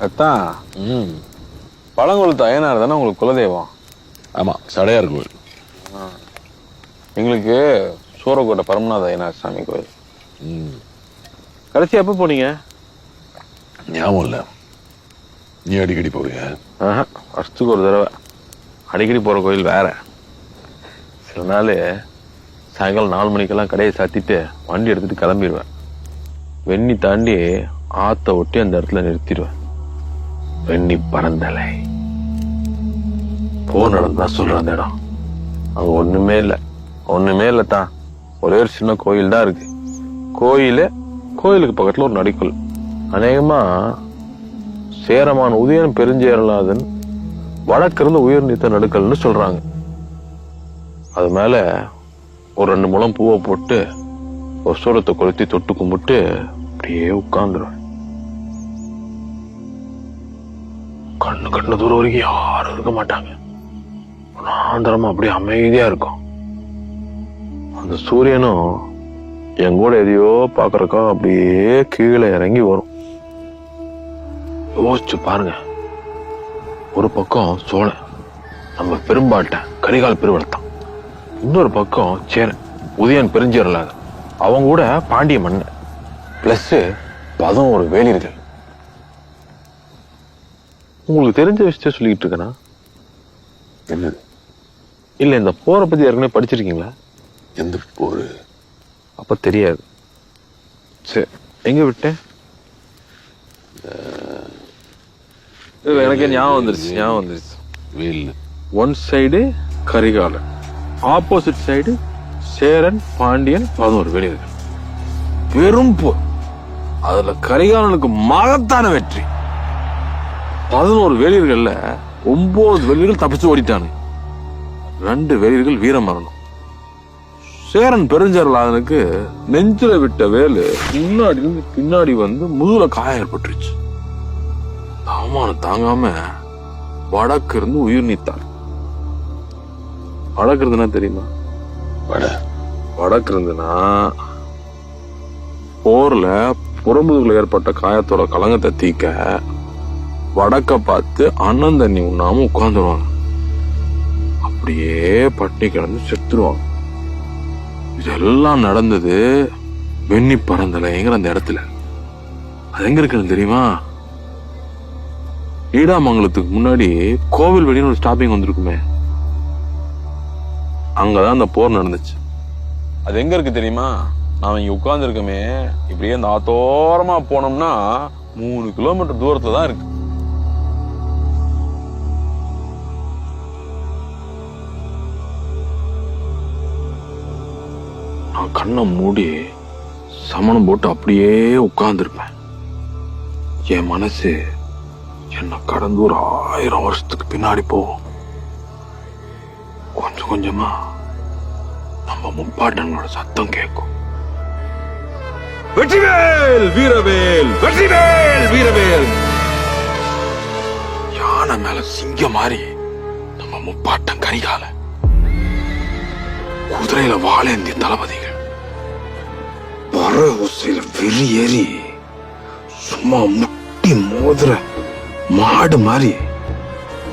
அத்தான் ம். பழங்குளத்து அய்யனார் தானே உங்களுக்கு குலதெய்வம்? ஆமாம் சடையார் கோவில் எங்களுக்கு சூரக்கோட்டை பரமநாத அய்யனார் சாமி கோயில். ம். கடைசி எப்போ போனீங்க? ஞாபகம் இல்லை. நீ அடிக்கடி போவியா? ஆஹா வருஷத்துக்கு ஒரு தடவை. அடிக்கடி போகிற கோயில் வேற. சில நாள் சாயங்காலம் நாலு மணிக்கெல்லாம் கடையை சாத்திட்டு வண்டி எடுத்துட்டு கிளம்பிடுவேன் வெண்ணி தாண்டி ஆத்த ஒட்டி அந்த இடத்துல நிறுத்திடுவேன். வெண்ணி பறந்தலை. போர் நடந்தா சொல்ற அந்த இடம். அங்க ஒண்ணுமே இல்ல. ஒண்ணுமே இல்லத்தான். ஒரே ஒரு சின்ன கோயில் தான் இருக்கு. கோயிலு கோயிலுக்கு பக்கத்துல ஒரு நடிக்கல் அநேகமா சேரமான உதயன் பெருஞ்சேரலாதன் வடக்கிருந்து உயிர் நீத்த நடுக்கல்னு சொல்றாங்க. அது மேல ஒரு ரெண்டு முழம் பூவை போட்டு ஒரு சூரத்தை கொளுத்தி தொட்டு கும்பிட்டு அப்படியே உட்காந்துருவேன் கண்ணு கண்ணு தூரம் வரைக்கும் யாரும் இருக்க மாட்டாங்க. ஆந்திரமா அப்படியே அமைதியா இருக்கும். அந்த சூரியனும் என் கூட எதையோ பாக்குறக்கா அப்படியே கீழே இறங்கி வரும். யோசிச்சு பாருங்க. ஒரு பக்கம் சோழன் நம்ம பெரும்பாட்ட கரிகால் பெருவளத்தான் இன்னொரு பக்கம் சேரன் உதயன் பெருஞ்சேரலாத அவங்க கூட பாண்டிய மன்னன். பிளஸ் பதினோரு வேலிர்கள் உங்களுக்கு தெரிஞ்ச விஷயத்த சொல்லிக்கிட்டு இருக்கேனா? என்னது? இல்ல இந்த போரை பத்தி ஏற்கனவே படிச்சிருக்கீங்களா? எந்த போர்? அப்ப தெரியாது. சரி எங்க விட்டேன்? எனக்கு ஞாபகம் வந்துருச்சு ஞாபகம் வந்துருச்சு. Well one side Karikalan. Opposite side Cheran Pandiyan பதினோரு வெளியர்கள் பெரும் போர். அதுல கரிகாலனுக்கு மகத்தான வெற்றி. பதினோரு வெளியர்கள்ல ஒன்பது வெளியர்கள் தப்பிச்சு ஓடிட்டானு. ரெண்டு வெளியர்கள் வீரமரணம் சேரன் பெருஞ்சரலாதனுக்கு நெஞ்சில விட்ட வேலு முன்னாடி இருந்து பின்னாடி வந்து முதுகுல காயம் ஏற்பட்டுருச்சு. அவமானம் தாங்காம வடக்கு இருந்து உயிர் நீத்தார் வடக்கு இருந்துன்னா தெரியுமா? வட. வடக்கு இருந்துன்னா போர்ல புறமுதுகுல ஏற்பட்ட காயத்தோட கலங்கத்தை தீக்க வடக்க பார்த்து அண்ணன் தண்ணி உண்ணாம உட்கார்ந்துருவாங்க. அப்படியே பட்டி கிடந்து செத்துருவாங்க. இதெல்லாம் நடந்தது வெண்ணி பறந்தலைங்கிற அந்த இடத்துல. அது எங்க இருக்குன்னு தெரியுமா? ஈடாமங்கலத்துக்கு முன்னாடி கோவில் வெளியில ஒரு ஸ்டாப்பிங் வந்திருக்குமே. அங்கதான் அந்த போர் நடந்துச்சு. அது எங்க இருக்கு தெரியுமா? நாம இங்க உட்கார்ந்துருக்கோமே. இப்படியே இந்த ஆத்தோரமா போனோம்னா மூணு கிலோமீட்டர் தூரத்துல தான் இருக்கு. நான் கண்ணை மூடி சமணம் போட்டு அப்படியே உட்கார்ந்துருப்பேன். என் மனசு என்னை கடந்து ஒரு ஆயிரம் வருஷத்துக்கு பின்னாடி போகும். கொஞ்சம் கொஞ்சமா நம்ம முப்பாட்டங்களோட சத்தம் கேட்கும். வெற்றிவேல் வீரவேல் வெற்றிவேல் வீரவேல். யானை மேல சிங்கம் மாதிரி நம்ம முப்பாட்டம் கரிகால குதிரையில வாழேந்திய தளபதிகள். பற ஓசையில வெறி ஏறி சும்மா முட்டி மோதுற மாடு மாதிரி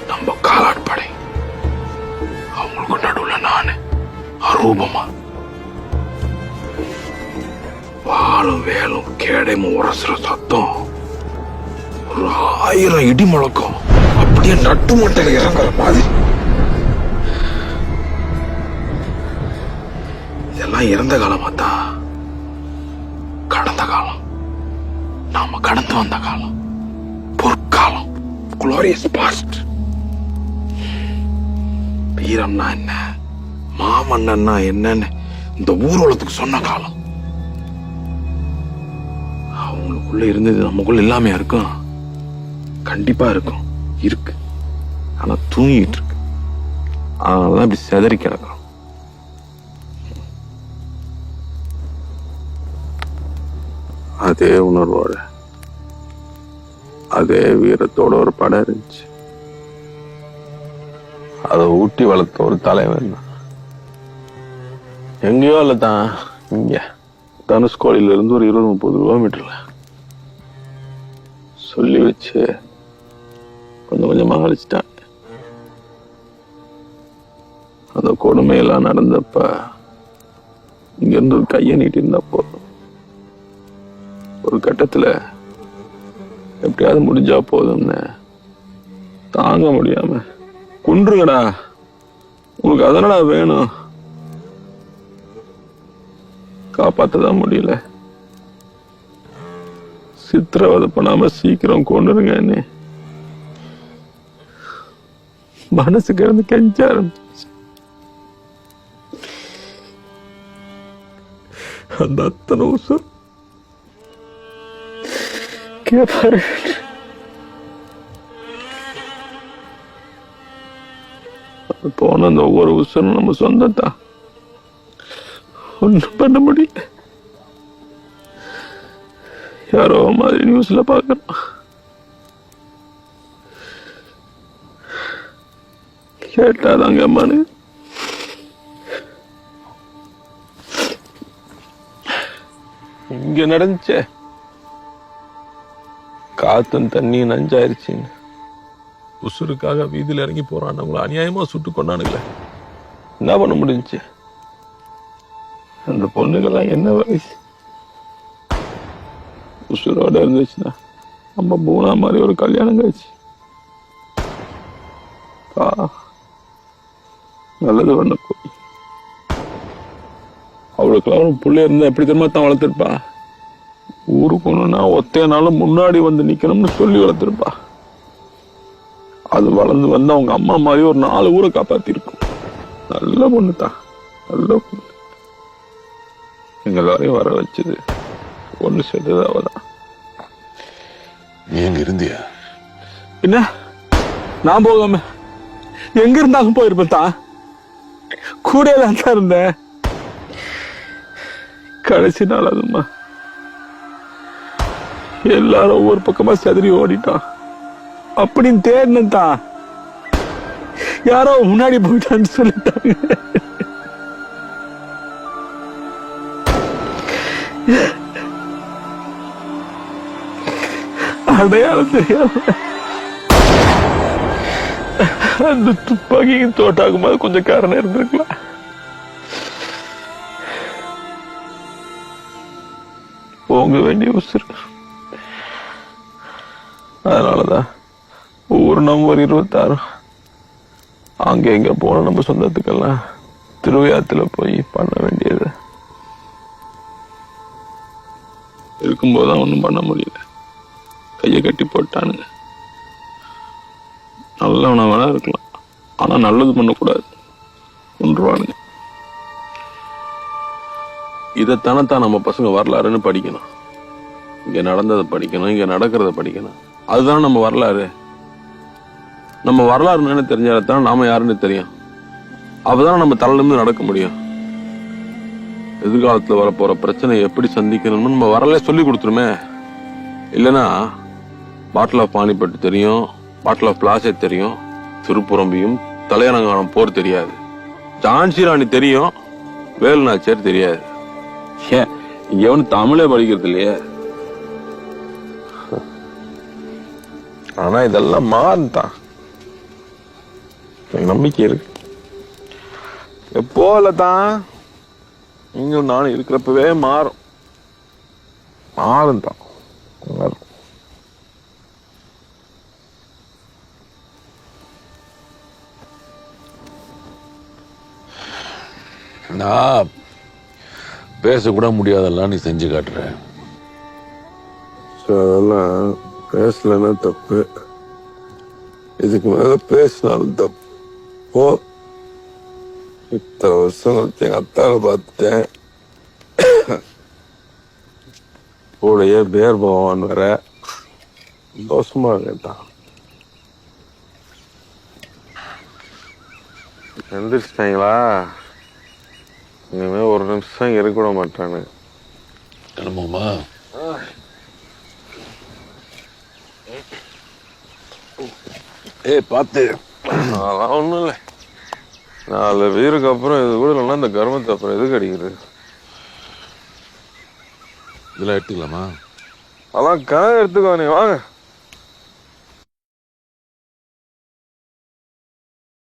நம்ம காலாட்படை. அவங்களுக்கு நடுவுல நானு அரூபமா. வாழும் வேலும் கேடையும் உரசுற சத்தம். ஒரு ஆயிரம் இடி முழக்கம். அப்படியே நட்டு மட்டையில இறங்குற மாதிரி. இதெல்லாம் இறந்த காலமா தான் வந்த காலம் பொற்காலம் குளோரியஸ் பாஸ்ட் வீரம்னா என்ன மாமன்னன்னா என்னன்னு இந்த ஊர்வலத்துக்கு சொன்ன காலம் அவங்களுக்குள்ள இருந்தது நமக்குள்ள எல்லாமே இருக்கும் கண்டிப்பா இருக்கும் இருக்கு ஆனா தூங்கிட்டு இருக்கு அதனாலதான் இப்படி செதறி கிடக்கும் அதே உணர்வோட அதே வீரத்தோட ஒரு படம் இருந்துச்சு. அதை ஊட்டி வளர்த்த ஒரு தலைவன் தான். எங்கேயோ இல்லை தான் இங்க. தனுஷ்கோடியில இருந்து ஒரு இருபது முப்பது கிலோமீட்டர்ல. சொல்லி வச்சு கொஞ்சம் கொஞ்சமாக அழிச்சிட்டாங்க அந்த கொடுமையெல்லாம் நடந்தப்ப இங்கேருந்து ஒரு கையை நீட்டி போதும் ஒரு கட்டத்துல எப்படியாவது முடிஞ்சா போதும்னு. தாங்க முடியாம. குன்றுங்கடா. உங்களுக்கு அதனடா வேணும். காப்பாத்ததான் முடியல. சித்திரவதை பண்ணாம சீக்கிரம் கொண்டுருங்க என்ன. மனசுக்கு கிடந்து கெஞ்ச ஆரம்பிச்சு. அந்த அத்தனை உசம் கேப்பாரு அது போன அந்த ஒவ்வொரு உசரும் நம்ம சொந்தம் தான் ஒன்றும் பண்ண முடியல. யாரோ மாதிரி நியூஸ்ல பாக்குறோம் கேட்டாதாங்க அம்மானு இங்க நடந்துச்சே. காத்தும் தண்ணி நஞ்சாயிருச்சுன்னு உசுருக்காக வீதியில் இறங்கி போறான் நம்மளை அநியாயமா சுட்டு கொண்டானுங்களே. என்ன பண்ண முடிஞ்சு? அந்த பொண்ணுங்கெல்லாம் என்ன வயசு உசுரோட இருந்துச்சுன்னா நம்ம பூனா மாதிரி ஒரு கல்யாணம் கழிச்சு. நல்லது பண்ண போய். அவளுக்கெல்லாம் ஒரு பிள்ளை இருந்தா எப்படி தெரியுமா தான் வளர்த்துருப்பான் ஊருக்கு ஒண்ணுன்னா ஒத்தையனாலும் முன்னாடி வந்து நிக்கணும்னு சொல்லி வளர்த்துருப்பா. அது வளர்ந்து வந்து அவங்க அம்மா மாதிரி ஒரு நாலு ஊரை காப்பாத்திருக்கும். நல்ல பொண்ணு தான் நல்ல பொண்ணு. எங்க எல்லாரையும் வர வச்சது ஒண்ணு சேர்த்தது அவதான். நீ எங்க இருந்தியா? என்ன? நான் போகாம எங்க இருந்தாலும் போயிருப்பேன் தான். கூட தான் இருந்தேன். கடைசி நாள் அதுமா எல்லாரும் ஒவ்வொரு பக்கமா செதறி ஓடிட்டான். அப்படின்னு தேடினேன் தான் யாரோ முன்னாடி போயிட்டான்னு சொல்லிட்டாங்க. அடையாளம் தெரியாம. அந்த துப்பாக்கியும் தோட்டாகும் போது கொஞ்சம் காரணம் இருந்திருக்கலாம் போங்க வேண்டிய அதனாலதான் ஒவ்வொரு நம்பர் இருபத்தாறு. அங்க எங்க போன நம்ம சொந்தத்துக்கெல்லாம் திருவையாத்துல போய் பண்ண வேண்டியது. இருக்கும்போதுதான் ஒண்ணும் பண்ண முடியல. கையை கட்டி போட்டானுங்க. நல்லவனா வேணா இருக்கலாம். ஆனா நல்லது பண்ணக்கூடாது. கொன்றுவானுங்க. இதைத்தானே தான் நம்ம பசங்க வரலாறுன்னு படிக்கணும். இங்க நடந்ததை படிக்கணும் இங்க நடக்கிறத படிக்கணும். அதுதான் நம்ம வரலாறு? நம்ம வரலாறு என்னன்னு தெரிஞ்சால்தான் நாம யாருன்னு தெரியும். அப்பதான் நம்ம தலையிலிருந்து நடக்க முடியும். எதிர்காலத்தில் வரப்போற பிரச்சனை எப்படி சந்திக்கணும்னு நம்ம வரல சொல்லி கொடுத்துருமே. இல்லைன்னா பாட்டில் ஆஃப் பானிப்பட்டு தெரியும் பாட்டில் ஆஃப் பிளாசே தெரியும் திருப்புறம்பியும் தலையரங்கானம் போர் தெரியாது. ஜான்சி ராணி தெரியும் வேலு நாச்சியார் தெரியாது. ஏன் இங்க ஒன்று தமிழே படிக்கிறது இல்லையே. ஆனா இதெல்லாம் மாறுதான் எனக்கு நம்பிக்கை இருக்கு. எப்போ தான் நீங்களும் நானும் இருக்கிறப்பவே மாறும். மாறும் தான். மாறும். நான் பேசக்கூட முடியாதெல்லாம் நீ செஞ்சு காட்டுற. அதெல்லாம் பேசலன்னா தப்பு. இதுக்கு மேல பேசினாலும் தப்பு. இத்தனை வருஷம் கழிச்சு எங்க அத்தாவை பார்த்துட்டேன் கூடயே பேர் போவான் வர சந்தோஷமா கேட்டான். எந்திரிச்சிட்டாங்களா? இனிமே ஒரு நிமிஷம் இருக்க விட மாட்டானு. கிளம்புமா ஏய் பார்த்து. அதெல்லாம் ஒண்ணும் இல்லை. நாலு வீருக்கு அப்புறம் இது கூட இல்லைன்னா இந்த கர்மத்தை அப்புறம் எதுக்கு அடிக்கிறது? இதெல்லாம் எடுத்துக்கலாமா? அதெல்லாம் கனவு எடுத்துக்கோ நீ வாங்க.